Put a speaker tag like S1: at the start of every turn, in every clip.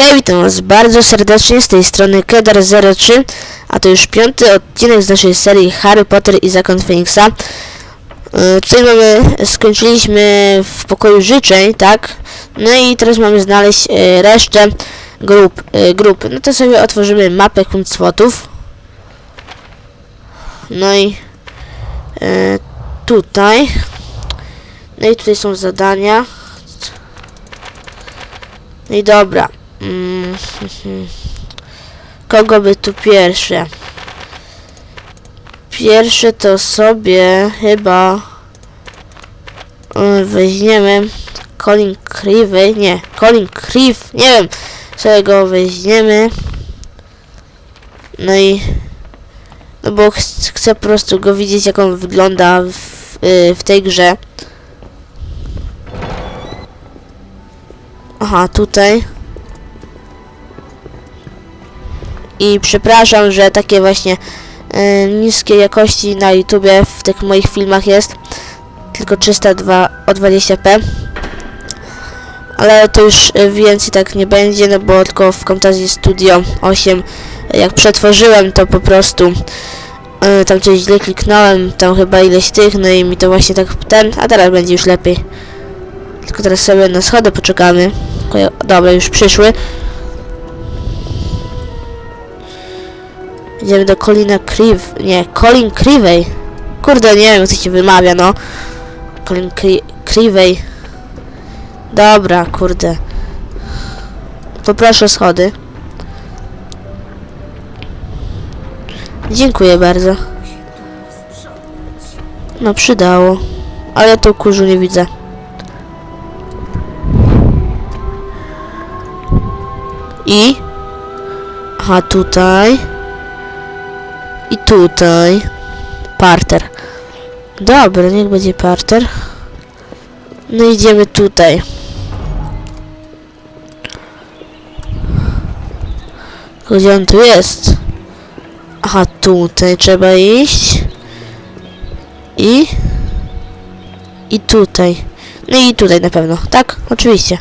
S1: Hej, witam was bardzo serdecznie z tej strony Kedar03, a to już piąty odcinek z naszej serii Harry Potter i Zakon Feniksa. Yy, tutaj mamy, skończyliśmy w pokoju życzeń, tak? No i teraz mamy znaleźć yy, resztę grup, yy, grup. No to sobie otworzymy mapę Kunstwotów. No i tutaj. No i tutaj są zadania. No i dobra. Kogo by tu pierwsze? Pierwsze to sobie chyba mm, weźmiemy Colin Creevy, nie, Colin Creeve, nie wiem, sobie go weźmiemy. No i no bo ch chcę po prostu go widzieć jak on wygląda w, y, w tej grze. Aha, tutaj. I przepraszam, że takie właśnie e, niskie jakości na YouTubie w tych moich filmach jest. Tylko 302 o 20p. Ale to już e, więcej tak nie będzie, no bo tylko w Camtasia Studio 8 e, jak przetworzyłem to po prostu e, tam coś źle kliknąłem, tam chyba ileś tych, no i mi to właśnie tak ten, a teraz będzie już lepiej. Tylko teraz sobie na schody poczekamy. Dobra, już przyszły. Idziemy do Colina Criv... Nie, Colin Crivey. Kurde, nie wiem jak to się wymawia, no. Colin Cri Crivey. Dobra, kurde. Poproszę schody. Dziękuję bardzo. No przydało. Ale tu kurzu nie widzę. I... Aha, tutaj. Tutaj. Parter. Dobra, niech będzie parter. No idziemy tutaj. Gdzie on tu jest? Aha, tutaj trzeba iść. I... I tutaj. No i tutaj na pewno. Tak? Oczywiście.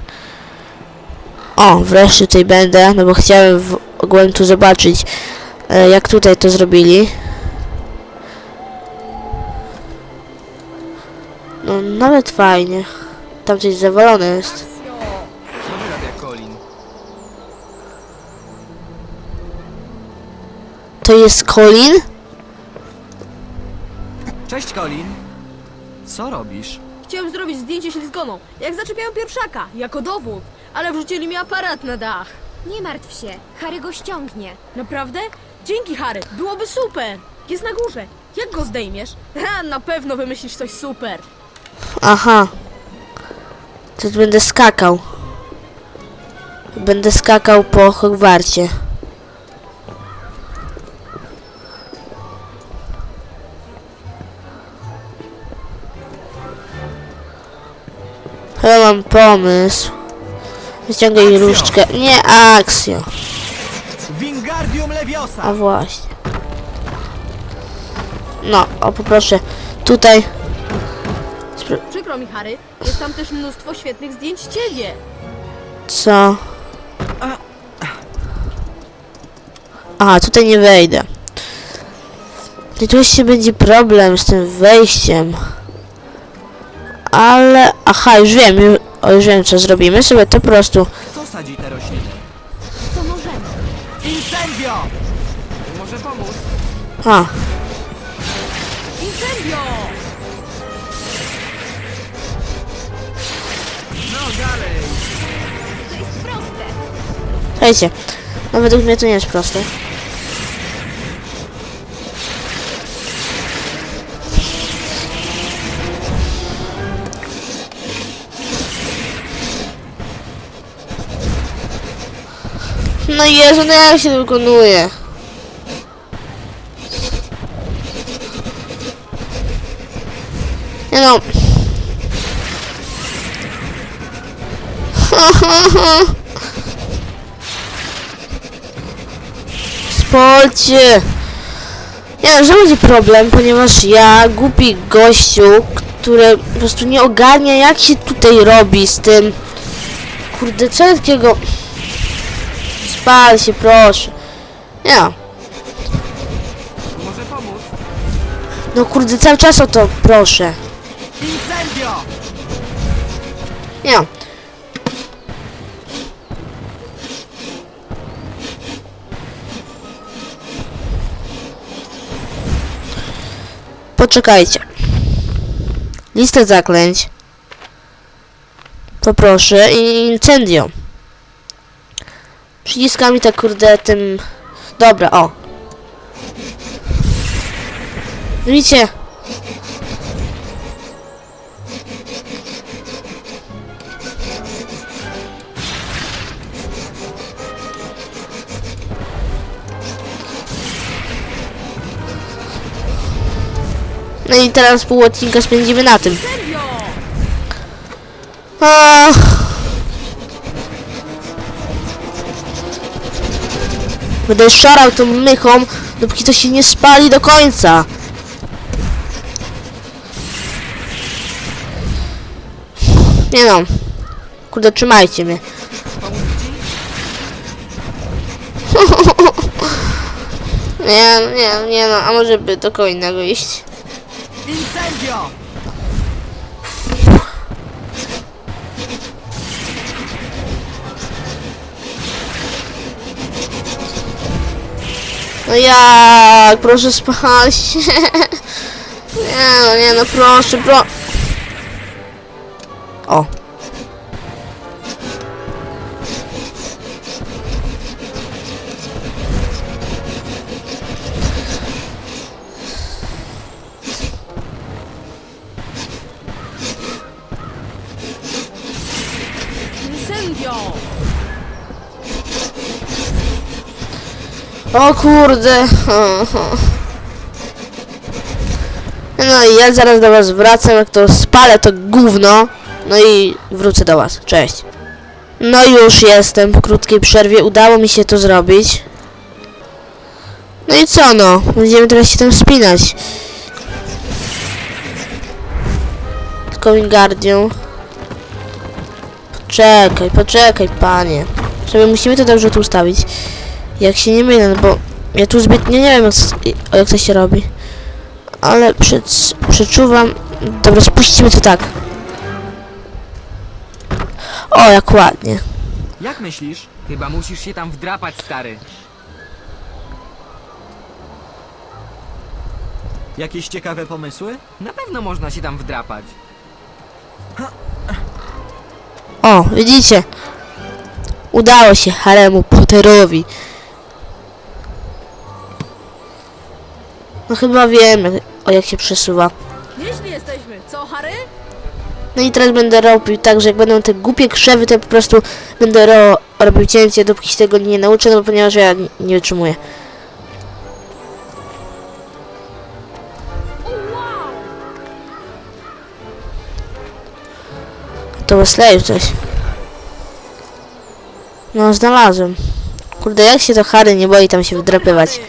S1: O, wreszcie tutaj będę, no bo chciałem w ogóle tu zobaczyć, e, jak tutaj to zrobili. No, nawet fajnie. Tam coś zawalone jest.
S2: Co wyrabia Colin?
S1: To jest Colin?
S2: Cześć Colin! Co robisz?
S3: Chciałem zrobić zdjęcie ślizgoną, jak zaczepiają pierwszaka, jako dowód, ale wrzucili mi aparat na dach.
S4: Nie martw się, Harry go ściągnie.
S3: Naprawdę? Dzięki, Harry, byłoby super. Jest na górze. Jak go zdejmiesz? Ha, na pewno wymyślisz coś super.
S1: Aha. To będę skakał. Będę skakał po Hogwarcie. Chyba mam pomysł. Wyciągaj różdżkę. Nie.
S2: Wingardium Leviosa!
S1: A właśnie. No, o poproszę. Tutaj.
S3: Przykro mi, Harry, jest tam też mnóstwo świetnych zdjęć ciebie.
S1: Co? Aha, tutaj nie wejdę. I tu jeszcze będzie problem z tym wejściem. Ale... Aha, już wiem, już, o, już wiem co zrobimy. Sobie to po prostu...
S2: Kto sadzi te rośliny?
S4: Pomożemy.
S2: Incendio! Może pomóc?
S1: A,
S3: Incendio!
S2: Dalej!
S4: To jest proste.
S1: słuchajcie. No według mnie to nie jest proste. No Jezu, no jak się wykonuje? Nie no. Spolcie! Nie wiem, że będzie problem, ponieważ ja, głupi gościu, który po prostu nie ogarnia jak się tutaj robi z tym. Kurde, co takiego... Spal się, proszę. Nie.
S2: Może pomóc?
S1: No kurde, cały czas o to proszę.
S2: Incendio!
S1: Nie. Poczekajcie. Listę zaklęć. Poproszę i incendio. Przyciskami tak kurde tym... Dobra, o. Widzicie? No i teraz pół odcinka spędzimy na tym. Ach. Będę szarał tą mychą, dopóki to się nie spali do końca. Nie no. Kurde, trzymajcie mnie. Nie, nie, nie no, a może by do kogo innego iść?
S2: Incendio!
S1: No jak? Proszę spać. nie no, nie no, proszę, pro... O kurde. No i ja zaraz do was wracam, jak to spalę to gówno. No i wrócę do was. Cześć. No już jestem po krótkiej przerwie. Udało mi się to zrobić. No i co no? Będziemy teraz się tam spinać. Tylko. Poczekaj, poczekaj, panie. Żeby musimy to dobrze tu ustawić. Jak się nie mylę, no bo ja tu zbytnio nie wiem jak, jak to się robi. Ale przed, przeczuwam... Dobra, spuścimy to tak. O, jak ładnie.
S2: Jak myślisz? Chyba musisz się tam wdrapać, stary. Jakieś ciekawe pomysły? Na pewno można się tam wdrapać.
S1: O, widzicie? Udało się Haremu Potterowi. No chyba wiem, jak, o jak się przesuwa.
S3: Nieźli jesteśmy, co Harry?
S1: No i teraz będę robił tak, że jak będą te głupie krzewy, to ja po prostu będę ro robił cięcie, dopóki się tego nie nauczę, no ponieważ ja nie, nie wytrzymuję. To Wesley coś. No, znalazłem. Kurde, jak się to Harry nie boi tam się wdrapywać.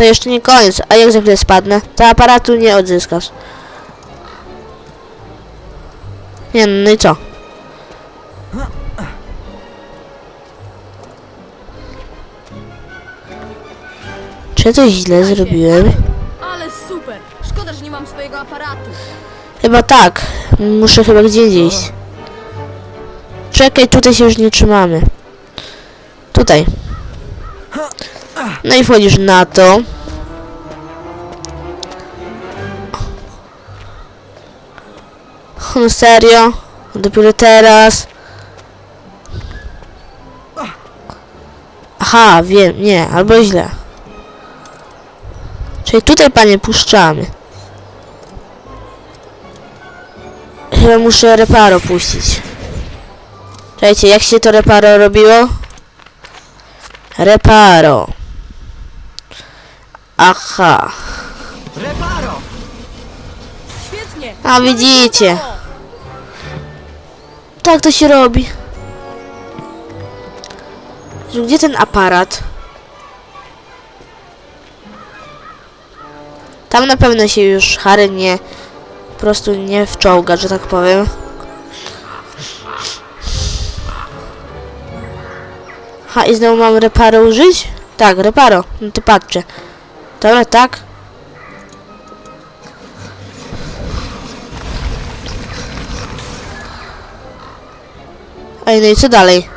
S1: To jeszcze nie koniec, a jak za chwilę spadnę, to aparatu nie odzyskasz. Nie, no, i co? Czy ja coś źle zrobiłem?
S3: Ale super! Szkoda, że nie mam swojego aparatu.
S1: Chyba tak. Muszę chyba gdzie iść. Czekaj, tutaj się już nie trzymamy. Tutaj. No i wchodzisz na to. No serio? Dopiero teraz? Aha, wiem, nie, albo źle. Czyli tutaj panie puszczamy. Chyba muszę reparo puścić. Czekajcie, jak się to reparo robiło? Reparo. Aha.
S2: Reparo!
S3: Świetnie!
S1: A widzicie. Tak to się robi. Że Gdzie ten aparat? Tam na pewno się już Harry nie... Po prostu nie wczołga, że tak powiem. Ha, i znowu mam reparo użyć? Tak, reparo. No to patrzcie. Dobra, tak. Ej, no i co dalej?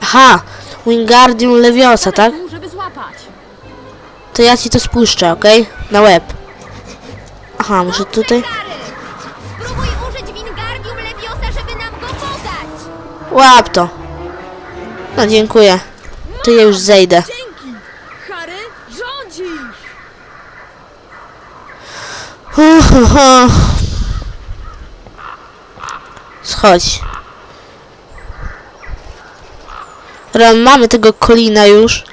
S1: Aha! Wingardium Leviosa, tak? To ja ci to spuszczę, okej? Na łeb. Aha, muszę tutaj...
S4: Spróbuj użyć Wingardium Leviosa, żeby nam go podać!
S1: Łap to. No, dziękuję. To ja już zejdę. Schodź. Dobra, mamy tego Colina już.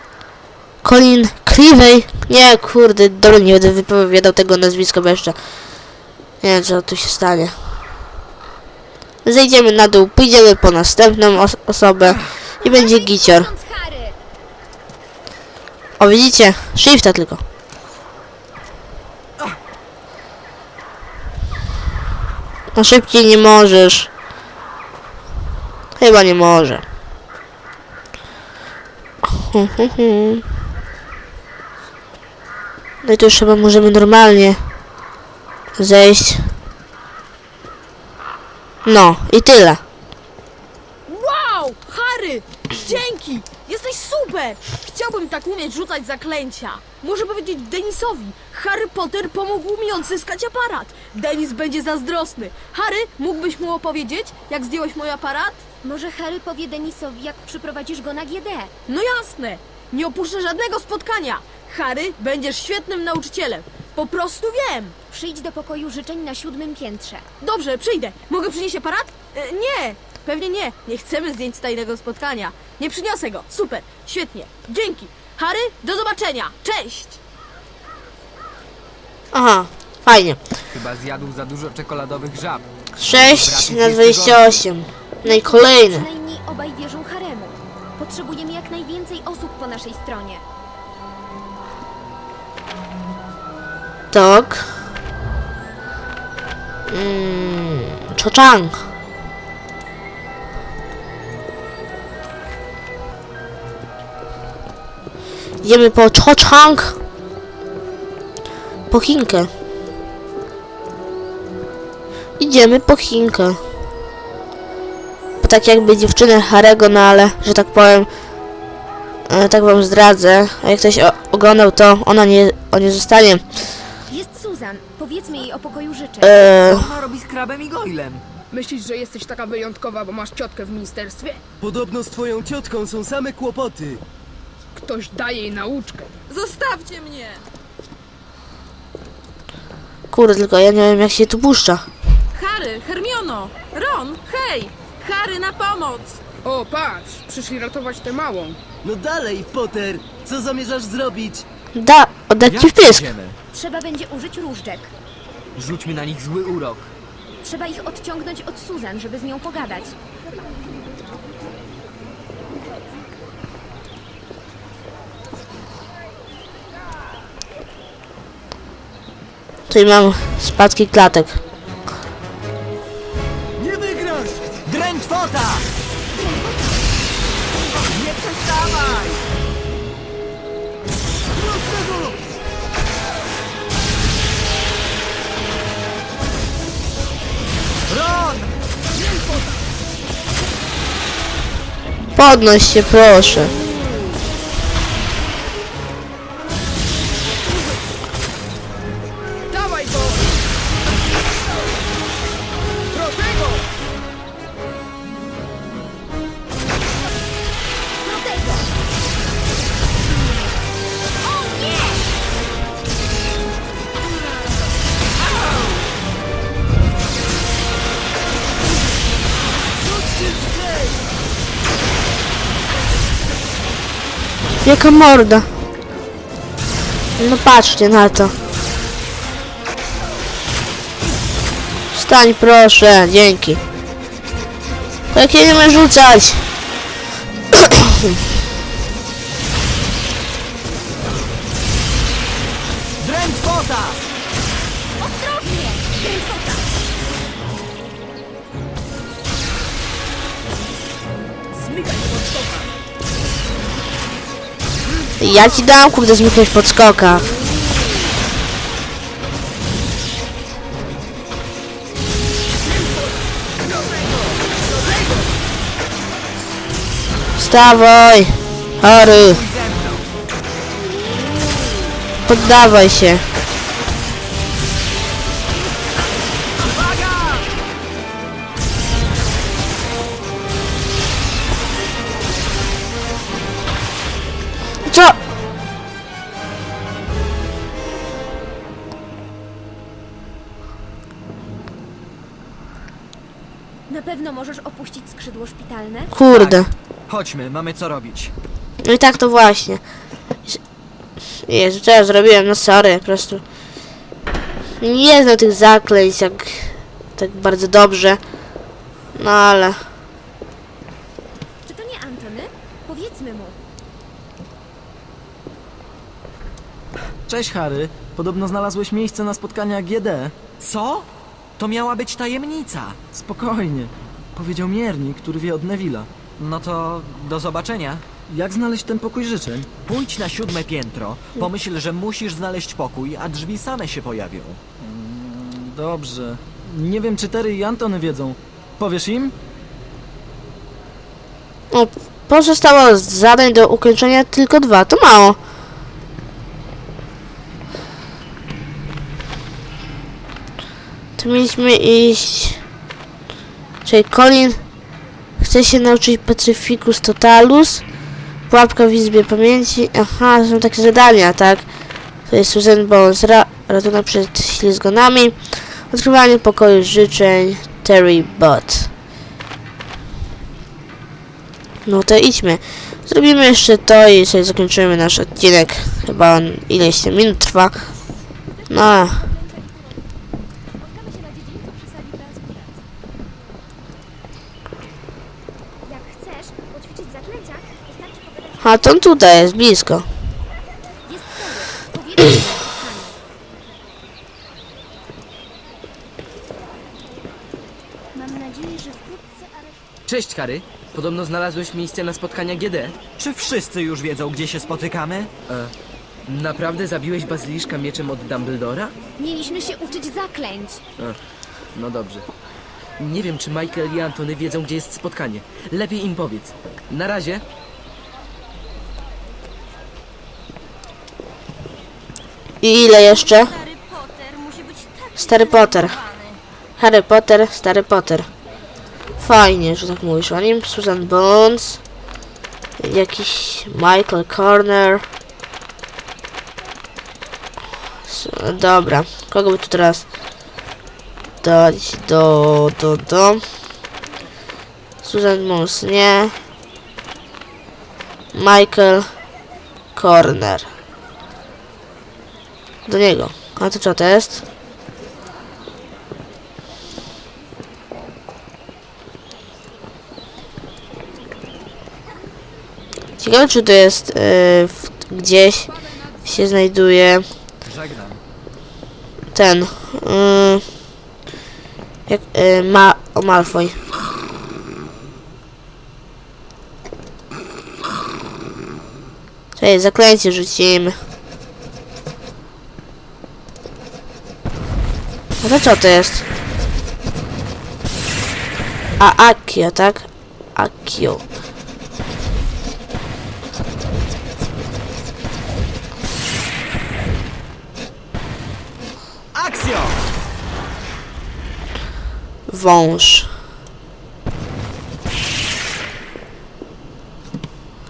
S1: Colin Clivey. Nie, kurde, dobra, nie będę wypowiadał tego nazwiska, bo jeszcze nie wiem, co tu się stanie. Zejdziemy na dół, pójdziemy po następną os osobę i będzie gicior. O, widzicie? Shifta tylko. No szybciej nie możesz. Chyba nie może. No i to już chyba możemy normalnie zejść. No i tyle.
S3: Wow! Harry! Dzięki! Jesteś super! Chciałbym tak umieć rzucać zaklęcia. Muszę powiedzieć Denisowi. Harry Potter pomógł mi odzyskać aparat. Denis będzie zazdrosny. Harry, mógłbyś mu opowiedzieć, jak zdjąłeś mój aparat?
S4: Może Harry powie Denisowi, jak przyprowadzisz go na GD?
S3: No jasne! Nie opuszczę żadnego spotkania. Harry, będziesz świetnym nauczycielem. Po prostu wiem.
S4: Przyjdź do pokoju życzeń na siódmym piętrze.
S3: Dobrze, przyjdę. Mogę przynieść aparat? E, nie, pewnie nie. Nie chcemy zdjęć z tajnego spotkania. Nie przyniosę go. Super, świetnie. Dzięki. Harry, do zobaczenia. Cześć!
S1: Aha, fajnie.
S2: Chyba zjadł za dużo czekoladowych żab.
S1: 6 na 28. No i kolejny.
S4: Przynajmniej obaj wierzą Haremu. Potrzebujemy jak najwięcej osób po naszej stronie.
S1: Tak. Mm, Cho Idziemy po Cho Chang. Po Chinkę. Idziemy po Chinkę. Bo tak jakby dziewczynę Harego, no ale, że tak powiem, e, tak wam zdradzę. A jak ktoś o- oglądał, to ona nie, on nie zostanie.
S4: Jest Susan. Powiedzmy jej o pokoju życzeń.
S1: E,
S2: ona robi z krabem i goilem?
S5: Myślisz, że jesteś taka wyjątkowa, bo masz ciotkę w ministerstwie?
S6: Podobno z twoją ciotką są same kłopoty.
S5: Ktoś daje jej nauczkę.
S3: Zostawcie mnie!
S1: Kurde, tylko ja nie wiem jak się tu puszcza.
S3: Harry, Hermiono, Ron, hej! Harry, na pomoc!
S5: O, patrz, przyszli ratować tę małą.
S6: No dalej, Potter, co zamierzasz zrobić?
S1: Da, oddać ci w pysk.
S2: idziemy?
S4: Trzeba będzie użyć różdżek.
S2: Rzućmy na nich zły urok.
S4: Trzeba ich odciągnąć od Susan, żeby z nią pogadać.
S1: Tutaj mam spadki klatek.
S6: Nie wygrasz!
S2: Drętwota! Nie przestawaj! Ron!
S1: Podnoś się, proszę. Jaka morda. No patrzcie na to. Wstań proszę, dzięki. To jak ja nie umiem rzucać?
S2: Drętwota!
S4: Ostrożnie!
S5: Znikaj w podskokach.
S1: Ja ci dam, kurde, zniknąć w podskokach. Wstawaj! Harry! Poddawaj się.
S4: Na pewno możesz opuścić skrzydło szpitalne?
S1: Kurde.
S2: Chodźmy, mamy co robić.
S1: No i tak to właśnie. Jezu, co ja zrobiłem? No sorry, po prostu. Nie znam tych zaklęć jak tak bardzo dobrze. No ale.
S4: Czy to nie Antony? Powiedzmy mu.
S7: Cześć Harry, podobno znalazłeś miejsce na spotkania GD.
S2: Co? To miała być tajemnica.
S7: Spokojnie, powiedział miernik, który wie od Neville'a.
S2: No to do zobaczenia.
S7: Jak znaleźć ten pokój życzeń?
S2: Pójdź na siódme piętro, pomyśl, że musisz znaleźć pokój, a drzwi same się pojawią.
S7: Dobrze. Nie wiem, czy Terry i Antony wiedzą. Powiesz im?
S1: O, pozostało z zadań do ukończenia tylko dwa. To mało. Mieliśmy iść. Czyli Colin chce się nauczyć Pacificus Totalus. Pułapka w Izbie Pamięci. Aha, są takie zadania, tak? To jest Susan Bones. Ra ratunek przed ślizgonami. Odkrywanie pokoju życzeń. Terry Bot. No to idźmy. Zrobimy jeszcze to i sobie zakończymy nasz odcinek. Chyba on ileś minut trwa. No,
S4: Spotkamy się na dziedzińcu przy sali transmutacji. Jak chcesz poćwiczyć zaklęcia, wystarczy pogadać
S1: a to on tutaj jest blisko.
S8: Cześć, Harry. Podobno znalazłeś miejsce na spotkania GD.
S2: Czy wszyscy już wiedzą, gdzie się spotykamy?
S8: Naprawdę zabiłeś bazyliszka mieczem od Dumbledora?
S4: Mieliśmy się uczyć zaklęć.
S8: No dobrze. Nie wiem, czy Michael i Antony wiedzą, gdzie jest spotkanie. Lepiej im powiedz. Na razie.
S1: I ile jeszcze?
S4: Tak
S1: Stary Potter. Harry Potter, Stary Potter. Fajnie, że tak mówisz o nim. Susan Bones. Jakiś Michael Corner. Dobra, kogo by tu teraz dać do, do, do. Susan Bones, nie. Michael Corner. Do niego. A to co to jest? Ciekawe czy to jest w, gdzieś się znajduje ten yy, jak yy, ma o Malfoy. Czekaj, zaklęcie rzucimy. A to co to jest? A Akio, tak? Akio.
S2: Akcjo!
S1: Wąż.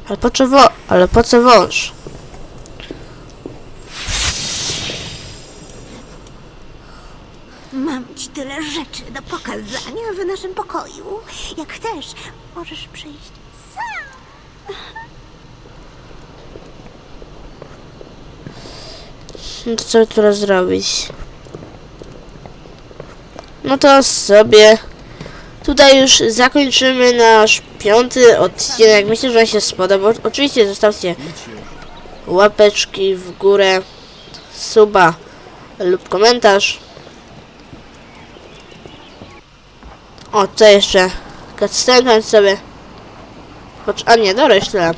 S1: Ale po wo- ale po co wąż?
S9: Pokoju. Jak chcesz, możesz przyjść sam.
S1: To co teraz zrobić? No to sobie tutaj już zakończymy nasz piąty odcinek. Myślę, że się spodobał. Oczywiście zostawcie łapeczki w górę, suba lub komentarz. O, co jeszcze? Cutscenkę sobie Pocz- A nie, dobra, już tyle.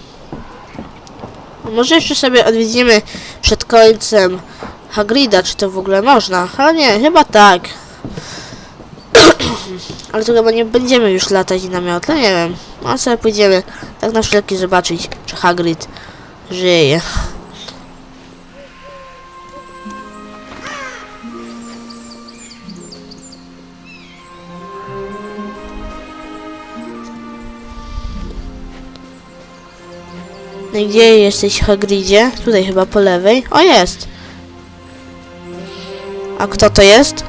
S1: Może jeszcze sobie odwiedzimy przed końcem Hagrida, czy to w ogóle można? Ale nie, chyba tak. Ale to chyba nie będziemy już latać na miotle, nie wiem. No sobie pójdziemy tak na wszelki zobaczyć, czy Hagrid żyje. No i gdzie jesteś, Hagridzie? Tutaj chyba po lewej. O, jest! A kto to jest?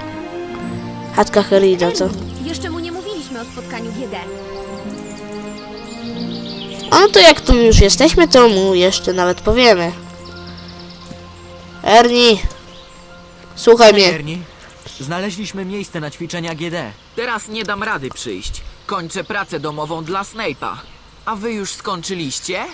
S1: Chatka Hagrida, co?
S4: Jeszcze mu nie mówiliśmy o spotkaniu GD.
S1: A no to jak tu już jesteśmy, to mu jeszcze nawet powiemy. Ernie! Słuchaj mnie.
S2: Ernie, znaleźliśmy miejsce na ćwiczenia GD.
S10: Teraz nie dam rady przyjść. Kończę pracę domową dla Snape'a. A wy już skończyliście?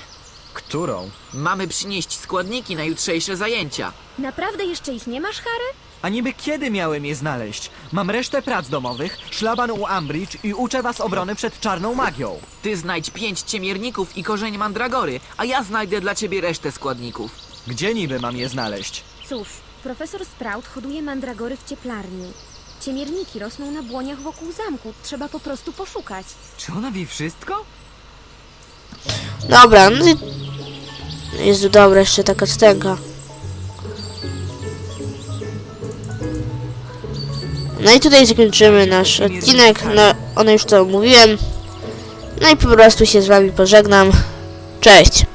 S2: Którą?
S10: Mamy przynieść składniki na jutrzejsze zajęcia.
S4: Naprawdę jeszcze ich nie masz, Harry?
S2: A niby kiedy miałem je znaleźć? Mam resztę prac domowych, szlaban u Umbridge i uczę was obrony przed czarną magią.
S10: Ty znajdź pięć ciemierników i korzeń mandragory, a ja znajdę dla ciebie resztę składników.
S2: Gdzie niby mam je znaleźć?
S4: Cóż, profesor Sprout hoduje mandragory w cieplarni. Ciemierniki rosną na błoniach wokół zamku. Trzeba po prostu poszukać.
S10: Czy ona wie wszystko?
S1: Dobra, no i... Jezu, dobra, jeszcze taka stęka. No i tutaj zakończymy nasz odcinek. No, one już to mówiłem. No i po prostu się z wami pożegnam. Cześć!